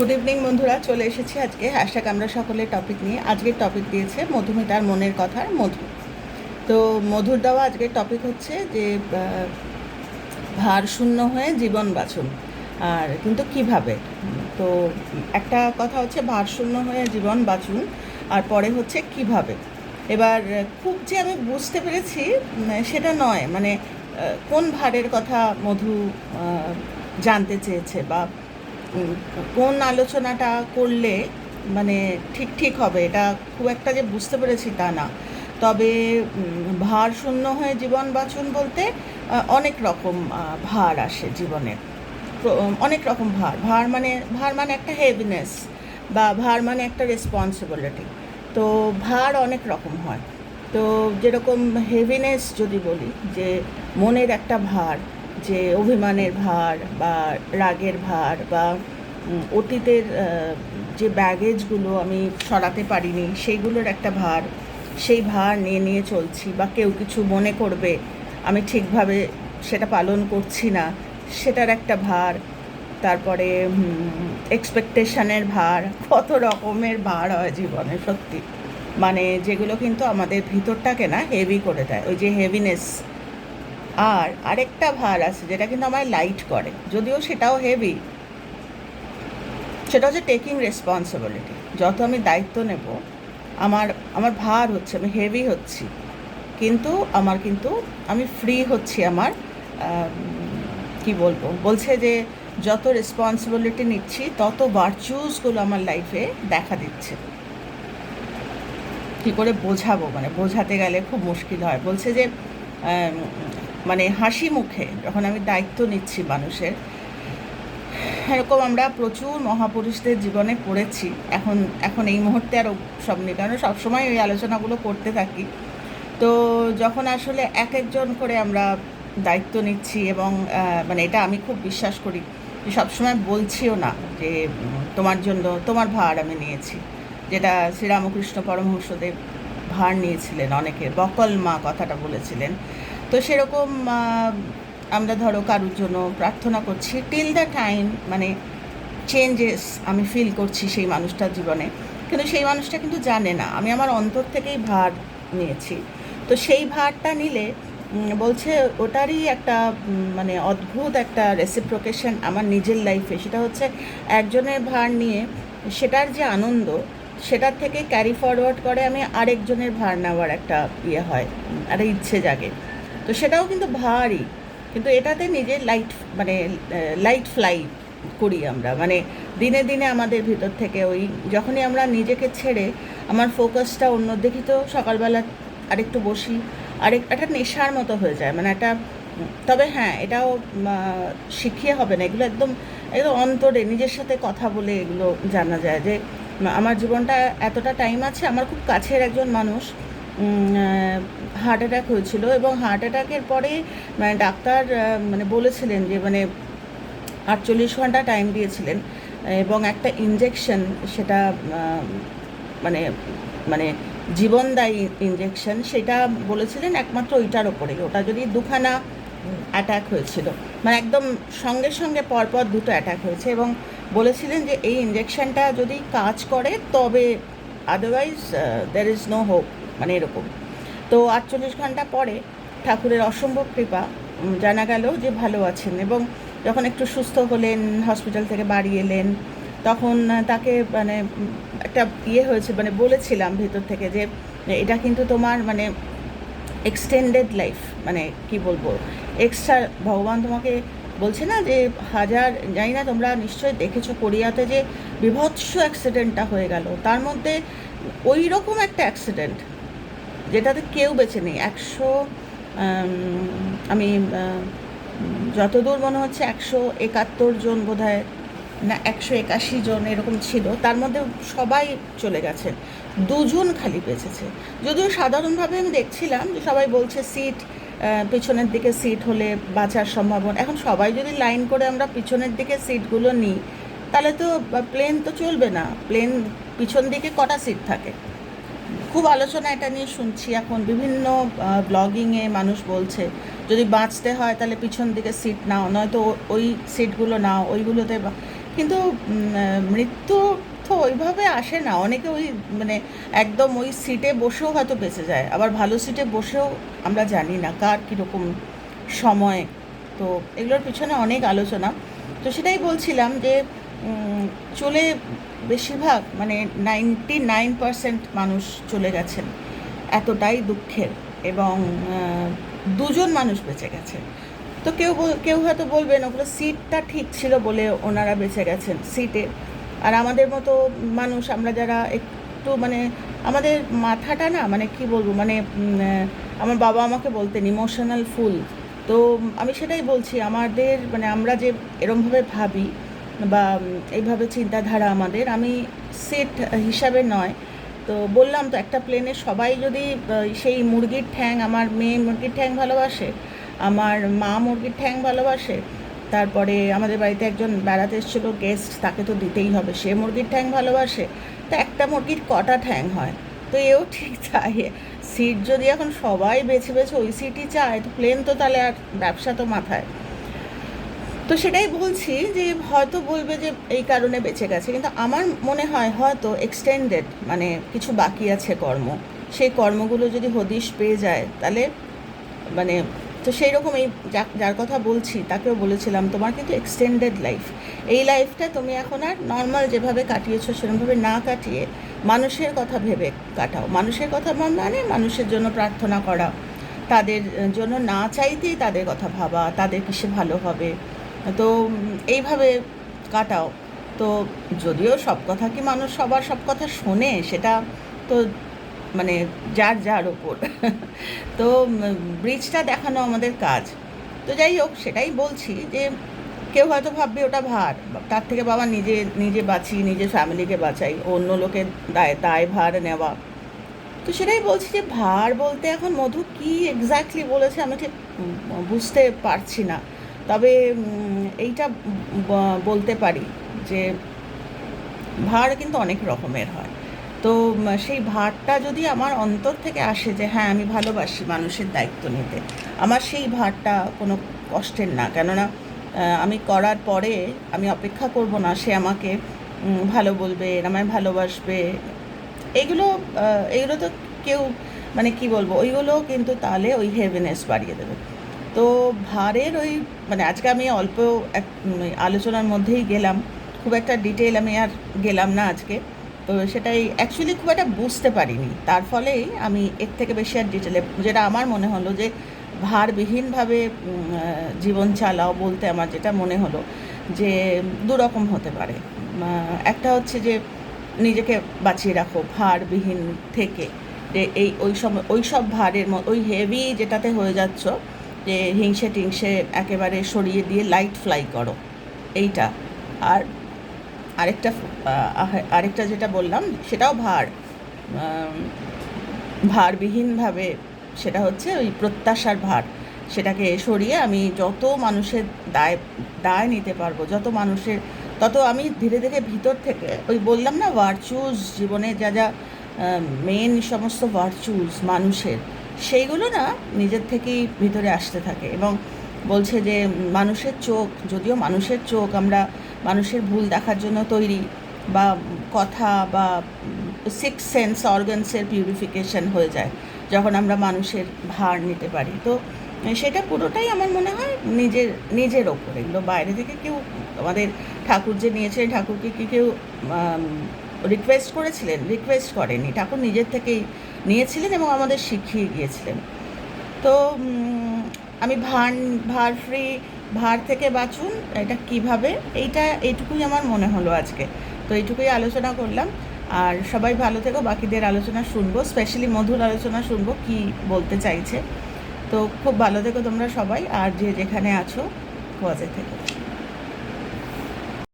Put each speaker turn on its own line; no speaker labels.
Good evening বন্ধুরা। চলে এসেছি আজকে হ্যাশট্যাগ আমরা সকলের টপিক নিয়ে। আজকের টপিক দিয়েছে মধুমিতার মনের কথার মধু। তো মধুর দেওয়া আজকের টপিক হচ্ছে যে আহ, ভার শূন্য হয়ে জীবন বাঁচুন আর কিন্তু কীভাবে? তো একটা কথা হচ্ছে ভার শূন্য হয়ে জীবন বাঁচুন আর পরে হচ্ছে কীভাবে? এবার খুব যে আমি বুঝতে পেরেছি সেটা নয়। মানে কোন ভারের কথা মধু জানতে চেয়েছে বা কোন আলোচনাটা করলে মানে ঠিক ঠিক হবে? এটা খুব একটা যে বুঝতে পেরেছি তা না। তবে ভার শূন্য হয়ে জীবন বাঁচুন বলতে অনেক রকম ভার আসে জীবনে। অনেক রকম ভার। ভার মানে ভার মানে একটা হেভিনেস বা ভার মানে একটা রেসপন্সিবিলিটি তো, ভার অনেক রকম হয়। তো, যেরকম হেভিনেস যদি বলি, যে মনের একটা ভার যে অভিমানের ভার বা রাগের ভার বা অতীতের যে ব্যাগেজগুলো আমি সরাতে পারিনি, সেইগুলোর একটা ভার, সেই ভার নিয়ে নিয়ে চলছি বা কেউ কিছু মনে করবে, আমি ঠিকভাবে সেটা পালন করছি না, সেটার একটা ভার, তারপরে এক্সপেকটেশনের ভার, কত রকমের ভার হয় জীবনে, সত্যি। মানে যেগুলো কিন্তু আমাদের ভিতরটাকে না হেভি করে দেয়, ওই যে হেভিনেস আর আরেকটা ভার আছে যেটা কিন্তু আমায় লাইট করে যদিও সেটাও হেভি সেটা হচ্ছে টেকিং রেসপন্সিবিলিটি যত আমি দায়িত্ব নেব আমার আমার ভার হচ্ছে আমি হেভি হচ্ছি। কিন্তু আমার কিন্তু আমি ফ্রি হচ্ছি আমার আম, কি বলব? বলছে যে যত রেসপন্সিবিলিটি নিচ্ছি তত ভার্চুসগুলো আমার লাইফে দেখা দিচ্ছে। কী করে বোঝাবো? মানে বোঝাতে গেলে খুব মুশকিল হয়। বলছে যে মানে হাসি মুখে যখন আমি দায়িত্ব নিচ্ছি মানুষের, এরকম আমরা প্রচুর মহাপুরুষদের জীবনে পড়েছি। এখন এখন এই মুহূর্তে আর সব নেই, কারণ সবসময় ওই আলোচনাগুলো করতে থাকি। তো যখন আসলে এক একজন করে আমরা দায়িত্ব নিচ্ছি এবং মানে এটা আমি খুব বিশ্বাস করি যে সবসময় বলছিও না যে তোমার জন্য, তোমার ভার আমি নিয়েছি। যেটা শ্রীরামকৃষ্ণ পরমহংসদেব ভার নিয়েছিলেন, অনেকে বকল মা কথাটা বলেছিলেন। তো সেরকম আমরা ধরো কারুর জন্য প্রার্থনা করছি। টিল দ্য টাইম মানে চেঞ্জেস আমি ফিল করছি সেই মানুষটার জীবনে। কিন্তু সেই মানুষটা কিন্তু জানে না। আমি আমার অন্তর থেকেই ভার নিয়েছি। তো সেই ভারটা নিলে বলছে ওটারই একটা মানে অদ্ভুত একটা রেসিপ্রোকেশন আমার নিজের লাইফে সেটা হচ্ছে একজনের ভার নিয়ে সেটার যে আনন্দ, সেটার থেকে ক্যারি ফরওয়ার্ড করে আমি আরেকজনের ভার নেওয়ার একটা ইয়ে হয়, একটা ইচ্ছে জাগে। তো সেটাও কিন্তু ভারী। কিন্তু এটাতে নিজের লাইট মানে লাইট ফ্লাইট করি আমরা। মানে দিনে দিনে আমাদের ভিতর থেকে ওই যখনই আমরা নিজেকে ছেড়ে আমার ফোকাসটা অন্য দেখি তো সকালবেলা আরেকটু বসি, আরেক, একটা নেশার মতো হয়ে যায়। মানে একটা, তবে হ্যাঁ এটাও শিখিয়ে হবে না। এগুলো একদম একদম অন্তরে নিজের সাথে কথা বলে এগুলো জানা যায় যে, আমার জীবনটা এতটা টাইম আছে, আমার খুব কাছের একজন মানুষ। হার্ট অ্যাটাক হয়েছিল এবং হার্ট অ্যাটাকের পরে মানে ডাক্তার মানে বলেছিলেন যে মানে আটচল্লিশ ঘণ্টা টাইম দিয়েছিলেন এবং একটা ইনজেকশন সেটা মানে মানে জীবনদায়ী ইনজেকশন সেটা বলেছিলেন একমাত্র ওইটার ওপরে ওটা যদি দুখানা অ্যাটাক হয়েছিল। মানে একদম সঙ্গে সঙ্গে পরপর দুটো অ্যাটাক হয়েছে এবং বলেছিলেন যে, এই ইনজেকশনটা যদি কাজ করে, তবে otherwise there is no hope মানে এরকম। তো আটচল্লিশ ঘণ্টা পরে ঠাকুরের অসম্ভব কৃপা জানা গেল যে ভালো আছেন এবং যখন একটু সুস্থ হলেন, হসপিটাল থেকে বাড়ি এলেন, তখন তাকে মানে একটা ইয়ে হয়েছে মানে বলেছিলাম ভেতর থেকে যে এটা কিন্তু তোমার মানে এক্সটেন্ডেড লাইফ মানে কি বলব এক্সট্রা ভগবান তোমাকে বলছে না যে হাজার, জানি না তোমরা নিশ্চয়ই দেখেছ কোরিয়াতে যে বিভৎস অ্যাক্সিডেন্টটা হয়ে গেল। তার মধ্যে ওই রকম একটা অ্যাক্সিডেন্ট যেটাতে কেউ বেছে নেই। একশো আমি যতদূর মনে হচ্ছে একশো একাত্তর জন বোধ না, একশো একাশি জন এরকম ছিল, তার মধ্যে সবাই চলে গেছে। দুজন খালি বেঁচেছে। যদিও সাধারণভাবে আমি দেখছিলাম যে সবাই বলছে সিট পিছনের দিকে সিট হলে বাঁচার সম্ভাবনা। এখন সবাই যদি লাইন করে আমরা পিছনের দিকে সিটগুলো নিই, তাহলে তো প্লেন তো চলবে না। প্লেন পিছন দিকে কটা সিট থাকে? খুব আলোচনা এটা নিয়ে শুনছি। এখন বিভিন্ন ব্লগিংয়ে মানুষ বলছে, যদি বাঁচতে হয় তাহলে পিছন দিকে সিট নাও, নয়তো ওই সিটগুলো নাও, ওইগুলোতে কিন্তু মৃত্যু তো ওইভাবে আসে না। অনেকে ওই মানে একদম ওই সিটে বসেও হয়তো বেঁচে যায়, আবার ভালো সিটে বসেও আমরা জানি না কার কীরকম সময়। তো এগুলোর পিছনে অনেক আলোচনা। তো সেটাই বলছিলাম যে চলে বেশিরভাগ মানে নাইনটি নাইন পার্সেন্ট মানুষ চলে গেছেন। এতটাই দুঃখের এবং দুজন মানুষ বেঁচে গেছে তো কেউ কেউ হয়তো বলবেন, ওগুলো সিটটা ঠিক ছিল বলে ওনারা বেঁচে গেছেন সিটে আর আমাদের মতো মানুষ, আমরা যারা একটু মানে আমাদের মাথাটা না মানে কি বলব মানে আমার বাবা আমাকে বলতেন ইমোশনাল ফুল তো আমি সেটাই বলছি, আমাদের মানে আমরা যে এরমভাবে ভাবি বা এইভাবে চিন্তাধারা আমাদের। আমি সেট হিসাবে নয়। তো বললাম তো একটা প্লেনে সবাই যদি সেই মুরগির ঠ্যাং, আমার মেয়ে মুরগির ঠ্যাং ভালোবাসে, আমার মা মুরগির ঠ্যাং ভালোবাসে, তারপরে আমাদের বাড়িতে একজন বেড়াতে এসেছিল গেস্ট তাকে তো দিতেই হবে। সে মুরগির ঠ্যাং ভালোবাসে, তো একটা মুরগির কটা ঠ্যাং হয়? তো এও ঠিক তাই। সিট যদি এখন সবাই বেছে বেছে ওই সিটই চায়, তো প্লেন তো তাহলে আর ব্যবসা তো মাথায়। তো সেটাই বলছি যে হয়তো বলবে যে এই কারণে বেঁচে গেছে, কিন্তু আমার মনে হয় হয়তো এক্সটেন্ডেড মানে কিছু বাকি আছে কর্ম। সেই কর্মগুলো যদি হদিশ পেয়ে যায়, তাহলে মানে তো সেই রকম এই যার কথা বলছি তাকেও বলেছিলাম, তোমার কিন্তু এক্সটেন্ডেড লাইফ এই লাইফটা তুমি এখন আর নর্মাল যেভাবে কাটিয়েছো সেরকমভাবে না কাটিয়ে মানুষের কথা ভেবে কাটাও। মানুষের কথা মানে মানুষের জন্য প্রার্থনা করা, তাদের জন্য না চাইতেই তাদের কথা ভাবা, তাদের কিসে ভালো হবে। তো এইভাবে কাটাও। তো যদিও সব কথা কি মানুষ সবার সব কথা শোনে, সেটা তো মানে যার যার ওপর। তো ব্রিজটা দেখানো আমাদের কাজ। তো যাই হোক, সেটাই বলছি যে কেউ হয়তো ভাববে ওটা ভার। তার থেকে বাবা নিজে নিজে বাঁচি নিজের ফ্যামিলিকে বাঁচাই, অন্য লোকের দায় দায় ভার নেওয়া। তো সেটাই বলছি যে ভার বলতে এখন মধু কি এক্স্যাক্টলি বলেছে আমি ঠিক বুঝতে পারছি না। তবে এইটা বলতে পারি যে ভার কিন্তু অনেক রকমের হয়। তো সেই ভারটা যদি আমার অন্তর থেকে আসে যে হ্যাঁ আমি ভালোবাসি মানুষের দায়িত্ব নিতে, আমার সেই ভারটা কোনো কষ্টের না। কেননা আমি করার পরে আমি অপেক্ষা করব না, সে আমাকে ভালো বলবে, আমায় ভালোবাসবে। এগুলো এগুলো তো কেউ মানে কি বলব ওইগুলো কিন্তু তাহলে ওই হেভিনেস বাড়িয়ে দেবে। তো ভারের ওই মানে আজকে আমি অল্প এক আলোচনার মধ্যেই গেলাম। খুব একটা ডিটেল আমি আর গেলাম না আজকে। তো সেটাই অ্যাকচুয়ালি খুব একটা বুঝতে পারিনি। তার ফলেই আমি এর থেকে বেশি আর ডিটেলে যেটা আমার মনে হলো যে, ভারবিহীনভাবে জীবন চালাও বলতে আমার যেটা মনে হলো যে, দুরকম হতে পারে। একটা হচ্ছে যে, নিজেকে বাঁচিয়ে রাখো ভারবিহীন থেকে। যে এই, ওই সব ওই সব ভারের ওই হেভি যেটাতে হয়ে যাচ্ছ যে হিংসে টিংসে একেবারে সরিয়ে দিয়ে লাইট ফ্লাই করো। এইটা। আর আরেকটা আরেকটা যেটা বললাম, সেটাও ভার। ভারবিহীনভাবে সেটা হচ্ছে ওই প্রত্যাশার ভার। সেটাকে সরিয়ে আমি যত মানুষের দায় দায় নিতে পারব, যত মানুষের, তত আমি ধীরে ধীরে ভিতর থেকে, ওই বললাম না ভার্চুজ জীবনে যা যা মেন সমস্ত ভার্চুজ মানুষের সেইগুলো না নিজের থেকেই ভিতরে আসতে থাকে এবং বলছে যে মানুষের চোখ, যদিও মানুষের চোখ আমরা মানুষের ভুল দেখার জন্য তৈরি বা কথা বা সিক্স সেন্স অর্গানসের পিউরিফিকেশন হয়ে যায় যখন আমরা মানুষের ভার নিতে পারি। তো সেটা পুরোটাই আমার মনে হয় নিজের নিজের ওপর। এগুলো বাইরে থেকে কেউ আমাদের ঠাকুর যে নিয়েছেন, ঠাকুরকে কি কেউ রিকোয়েস্ট করেছিলেন? রিকোয়েস্ট করেনি। ঠাকুর নিজের থেকেই নিয়েছিলেন এবং আমাদের শিখিয়ে গিয়েছিলেন। তো আমি ভার ভার ফ্রি ভার থেকে বাঁচুন, এটা কীভাবে? এইটা, এইটুকুই আমার মনে হলো আজকে। তো এইটুকুই আলোচনা করলাম। আর সবাই ভালো থেকো, বাকিদের আলোচনা শুনব স্পেশালি মধুর আলোচনা শুনব, কি বলতে চাইছে। তো খুব ভালো থেকো তোমরা সবাই, আর যে যেখানে আছো খোঁজে থেকো।